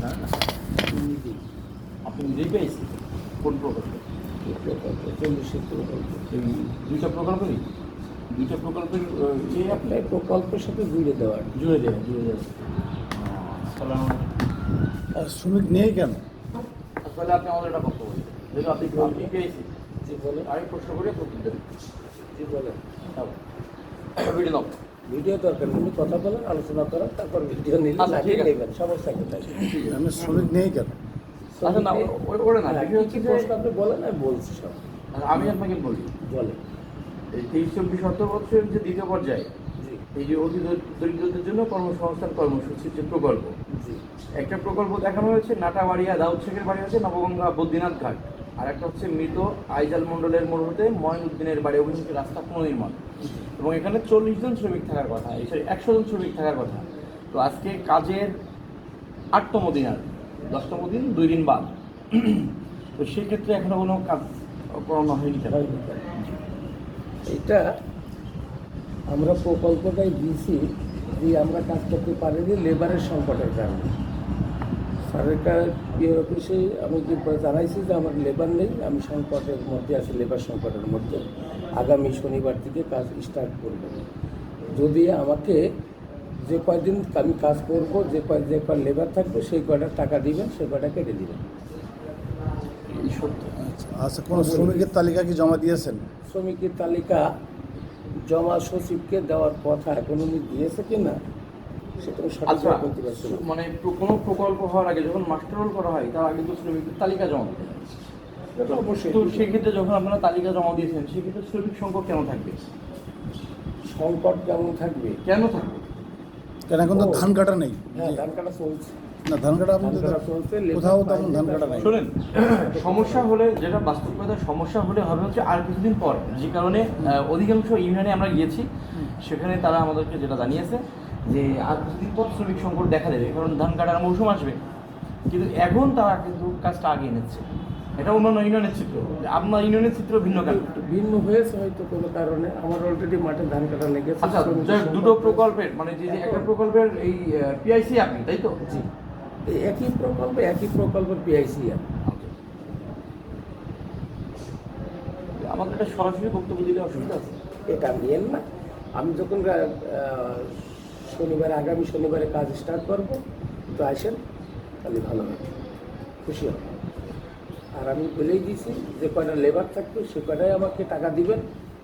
না আপনি পিআইসি কোন প্রকল্প দুইটা প্রকল্পেরই প্রকল্পের ইয়ে প্রকল্পের সাথে জুড়ে জুড়ে দেবেন জুড়ে শ্রমিক নেই কেন তাহলে আপনি আমাদের একটা বক্তব্য যেহেতু আপনি পেয়েছি জি বলেন আরেক প্রশ্ন করে প্রতি দেবেন জি বলেন ভিডিও নাও ভিডিও দরকার উনি কথা বলেন আলোচনা করেন তারপর ভিডিও নিলে আচ্ছা, ঠিক নেবেন সমস্যা কোথায় আমি শ্রমিক নেই কেন? আচ্ছা হ্যাঁ, আপনি বলেন আমি বলছি সব। আমি আপনাকে বলি। বলেন। এই তেইশ চব্বিশ সতেরো বছরের যে দ্বিতীয় পর্যায়ে এই যে অতি দরিদ্রদের জন্য কর্মসংস্থান কর্মসূচির যে প্রকল্প জি। একটা প্রকল্প দেখানো হয়েছে নাটাবাড়িয়া দাউদ শেখের বাড়ি আছে নবগঙ্গা বদ্রীনাথ ঘাট। আর একটা হচ্ছে মৃত আইজাল মণ্ডলের মোড় হতে ময়নুদ্দিনের বাড়ি অভিমুখে রাস্তা পুনর্নির্মাণ। এবং এখানে চল্লিশ জন শ্রমিক থাকার কথা, এই সরি একশো জন শ্রমিক থাকার কথা। তো আজকে কাজের আটতম দিন আর দশতম দিন, দুই দিন বাদ। তো সেক্ষেত্রে এখনও কোনো কাজ করানো হয়নি? এটা আমরা প্রকল্পটাই দিয়েছি যে আমরা কাজ করতে পারিনি লেবারের সংকটের কারণে। সরকার ইয়ে অফিসে আমি কি জানাইছি যে আমার লেবার নেই আমি সংকটের মধ্যে আছি লেবার সংকটের মধ্যে। আগামী শনিবার থেকে কাজ স্টার্ট করব। যদি আমাকে যে কয়দিন আমি কাজ করব যে কয় যে কয় লেবার থাকবে সেই কয়টা টাকা দিবেন সেই কয়টা কেটে দেবেন। সত্য আচ্ছা আচ্ছা কোনো শ্রমিকের তালিকা কি জমা দিয়েছেন? শ্রমিকের তালিকা জমা সচিবকে দেওয়ার কথা এখন উনি দিয়েছে কি না মানে কোনো প্রকল্প হওয়ার আগে যখন মাস্টার রোল করা হয় তার আগে তো শ্রমিকদের তালিকা জমা দিতে অবশ্যই। তো সেক্ষেত্রে যখন আপনারা তালিকা জমা দিয়েছেন সেক্ষেত্রে শ্রমিক সংকট কেন থাকবে? সংকট কেমন থাকবে? কেন থাকবে? কেন এখন তো ধান কাটা নেই। হ্যাঁ ধান কাটা চলছে। না ধান কাটা কোথাও তেমন ধান কাটা নাই। শোনেন সমস্যা হলে যেটা বাস্তবতার সমস্যা হলে হবে হচ্ছে আর কিছুদিন পর। যে কারণে অধিকাংশ ইউনিয়নে আমরা গিয়েছি সেখানে তারা আমাদেরকে যেটা জানিয়েছে যে আর কিছুদিন পর শ্রমিক সংকট দেখা দেবে কারণ ধান কাটার মৌসুম আসবে কিন্তু এখন তারা কিন্তু কাজটা আগিয়ে নিচ্ছে। এটা অন্যান্য ইউনিয়নের চিত্র। আপনার ইউনিয়নের চিত্র ভিন্ন কেন? ভিন্ন হয়েছে হয়তো কোনো কারণে। আমার অলরেডি মাঠে ধান কাটা লেগেছে আচ্ছা দুটো প্রকল্পের মানে যে একটা প্রকল্পের এই পিআইসি আপনি তাই তো? জি। একই প্রকল্প একই প্রকল্প পিআইসি আপনি। আমাদের একটা সরাসরি বক্তব্য দিলে অসুবিধা আছে? এটা নিয়েন না আমি যখন শনিবার, আগামী শনিবারে কাজ স্টার্ট করব। তো আসেন তাহলে ভালো হবে খুশি হবে। আর আমি বলেই দিয়েছি, যে কয়টা লেবার থাকবে, সে কয়টাই আমাকে টাকা দিবেন।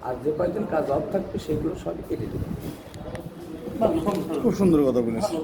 আর যে কয়দিন কাজ অফ থাকবে, সেগুলো সব কেটে দেবেন। খুব সুন্দর কথা বলেছেন।